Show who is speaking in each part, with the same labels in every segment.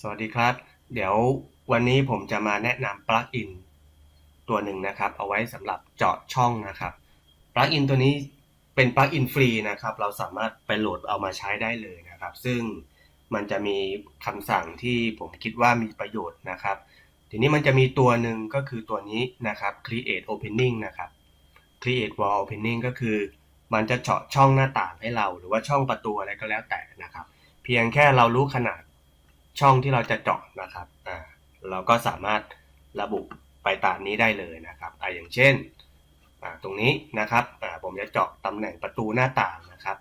Speaker 1: สวัสดีครับ เดี๋ยววันนี้ผมจะมาแนะนำปลั๊กอินตัวหนึ่งนะครับ เอาไว้สำหรับเจาะช่องนะครับปลั๊กอินตัวนี้เป็นปลั๊กอินฟรีนะครับ เราสามารถไปโหลดเอามาใช้ได้เลยนะครับ ซึ่งมันจะมีคำสั่งที่ผมคิดว่ามีประโยชน์นะครับ ทีนี้มันจะมีตัวหนึ่งก็คือตัวนี้นะครับ create opening นะครับ create wall opening ก็คือ มันจะเจาะช่องหน้าต่างให้เรา หรือว่าช่องประตูอะไรก็แล้วแต่นะครับ เพียงแค่เรารู้ขนาด ช่องที่เราจะเจาะนะครับอ่าเราก็สามารถระบุไปตามนี้ได้เลยนะครับอ่าอย่างเช่นอ่าตรงนี้นะครับอ่าผมจะเจาะตำแหน่งประตูหน้าต่างนะครับ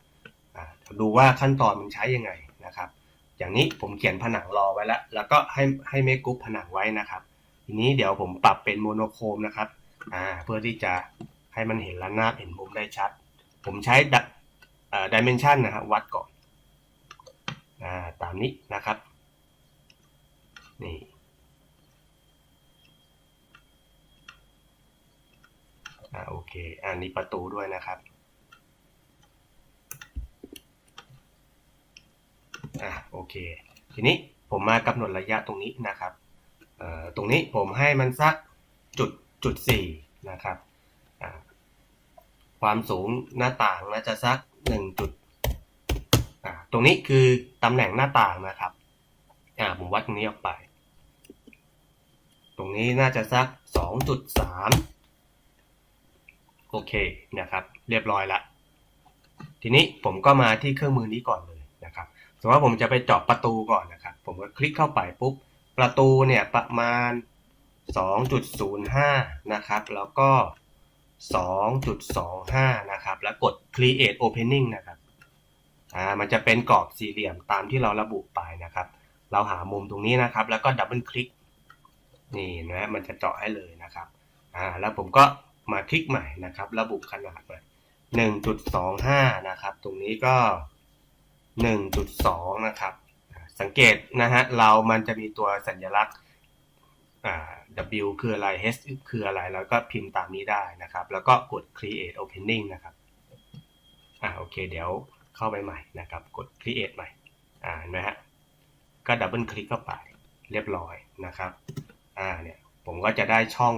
Speaker 1: อ่าดูว่าขั้นตอนมันใช้ยังไงนะครับ อย่างนี้ผมเขียนผนังรอไว้แล้ว แล้วก็ให้ให้เมคกรุ๊ปผนังไว้นะครับ ทีนี้เดี๋ยวผมปรับเป็นโมโนโครมนะครับอ่าเพื่อที่จะให้มันเห็นระนาบเห็นมุมได้ชัด ผมใช้ดิเมนชันนะครับวัดก่อนอ่าตามนี้นะครับ นี่อ่าโอเค อันนี้ประตูด้วยนะครับอ่าโอเค ทีนี้ผมมากำหนดระยะตรงนี้นะครับอ่อตรงนี้ผมให้มันสักจุดจุดสี่นะครับอ่าความสูงหน้าต่างน่าจะสักหนึ่งจุดอ่าตรงนี้คือตำแหน่งหน้าต่างนะครับ อ่าผมวัดตรงนี้ออกไป ตรงนี้น่าจะสัก 2.3 โอเคนะครับ เรียบร้อยละ ทีนี้ผมก็มาที่เครื่องมือนี้ก่อนเลยนะครับสมมติว่าผมจะไปเจาะประตูก่อนนะครับ ผมก็คลิกเข้าไปปุ๊บ ประตูเนี่ยประมาณ 2.05 นะครับ แล้วก็ 2.25 นะครับ แล้วกด create opening นะครับอ่ามันจะเป็นกรอบสี่เหลี่ยมตามที่เราระบุไปนะครับ เราหามุมตรงนี้นะครับ แล้วก็ดับเบิลคลิกนี่นะมันจะเจาะให้เลยนะครับอ่าแล้วผมก็มาคลิกใหม่นะครับ ระบุขนาดใหม่หนึ่งจุดสองห้านะครับ ตรงนี้ก็หนึ่งจุดสองนะครับ สังเกตนะฮะเรามันจะมีตัวสัญลักษณ์อ่า W คืออะไร H คืออะไร แล้วก็พิมพ์ตามนี้ได้นะครับ แล้วก็กด create opening นะครับอ่าโอเค เดี๋ยวเข้าไปใหม่นะครับ กด create ใหม่อ่านะฮะ ก็ดับเบิลคลิกเข้าไปเรียบร้อยนะครับ อ่าเนี่ยผมก็จะได้ช่อง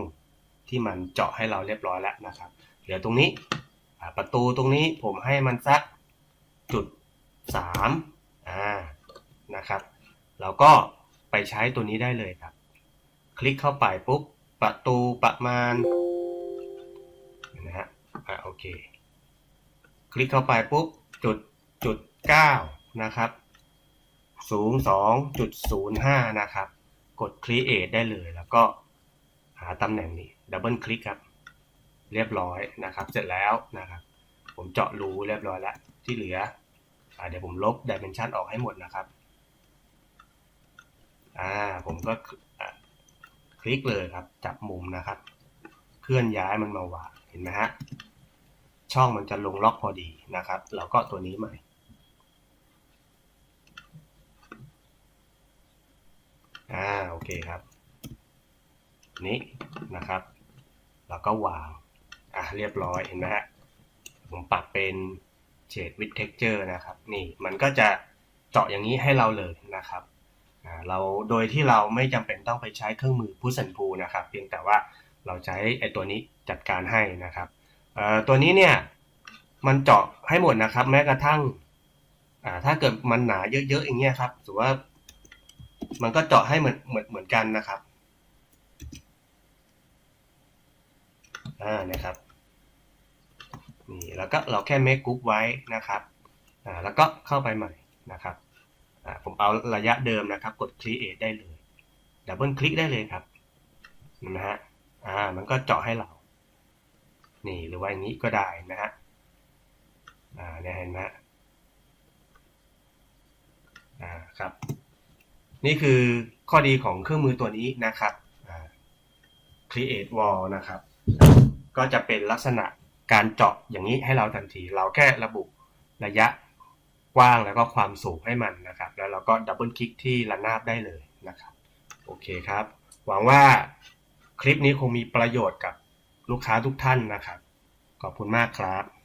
Speaker 1: ที่มันเจาะให้เราเรียบร้อยแล้วนะครับ เดี๋ยวตรงนี้ประตูตรงนี้ผมให้มันสักจุดสามอ่านะครับเราก็ไปใช้ตัวนี้ได้เลยครับ คลิกเข้าไปปุ๊บประตูประมาณนะฮะอ่าโอเค คลิกเข้าไปปุ๊บจุดจุดเก้านะครับ สูงสองจุดศูนย์ห้านะครับ กด create ได้เลย แล้วก็หาตำแหน่งนี้ ดับเบิลคลิกครับ เรียบร้อยนะครับ เสร็จแล้วนะครับ ผมเจาะรูเรียบร้อยแล้ว ที่เหลืออเดี๋ยวผมลบดิเมนชันออกให้หมดนะครับ อ่า ผมก็คลิกเลยครับ จับมุมนะครับ เคลื่อนย้ายมันมาวาง เห็นไหมฮะ ช่องมันจะลงล็อกพอดีนะครับเราก็ตัวนี้ใหม่ อ่าโอ เคครับ นี้นะครับ แล้วก็วาง อะเรียบร้อยเห็นไหมฮะ ผมปรับเป็นเฉดวิดเท็กเจอร์นะครับ นี่มันก็จะเจาะอย่างนี้ให้เราเลยนะครับเราโดยที่เราไม่จำเป็นต้องไปใช้เครื่องมือพุสันพูนะครับ เพียงแต่ว่าเราใช้ไอ้ตัวนี้จัดการให้นะครับตัวนี้เนี่ยมันเจาะให้หมดนะครับ แม้กระทั่งถ้าเกิดมันหนาเยอะๆอย่างเงี้ยครับถือว่า มันก็เจาะให้เหมือนเหมือนเหมือนกันนะครับอ่านะครับนี่แล้วก็เราแค่ make group ไว้นะครับอ่าแล้วก็เข้าไปใหม่นะครับอ่าผมเอาระยะเดิมนะครับ กด create ได้เลยดับเบิลคลิกได้เลยครับนไหมฮะอ่ามันก็เจาะให้เรา นี่หรือว่าอย่างนี้ก็ได้นะฮะอ่าเนี่ยเห็นไหมอ่าครับ นี่คือข้อดีของเครื่องมือตัวนี้นะครับ create wall นะครับ ก็จะเป็นลักษณะการเจาะอย่างนี้ให้เราทันที เราแค่ระบุระยะกว้างแล้วก็ความสูงให้มันนะครับ แล้วเราก็ดับเบิลคลิกที่ระนาบได้เลยนะครับ โอเคครับ หวังว่าคลิปนี้คงมีประโยชน์กับลูกค้าทุกท่านนะครับ ขอบคุณมากครับ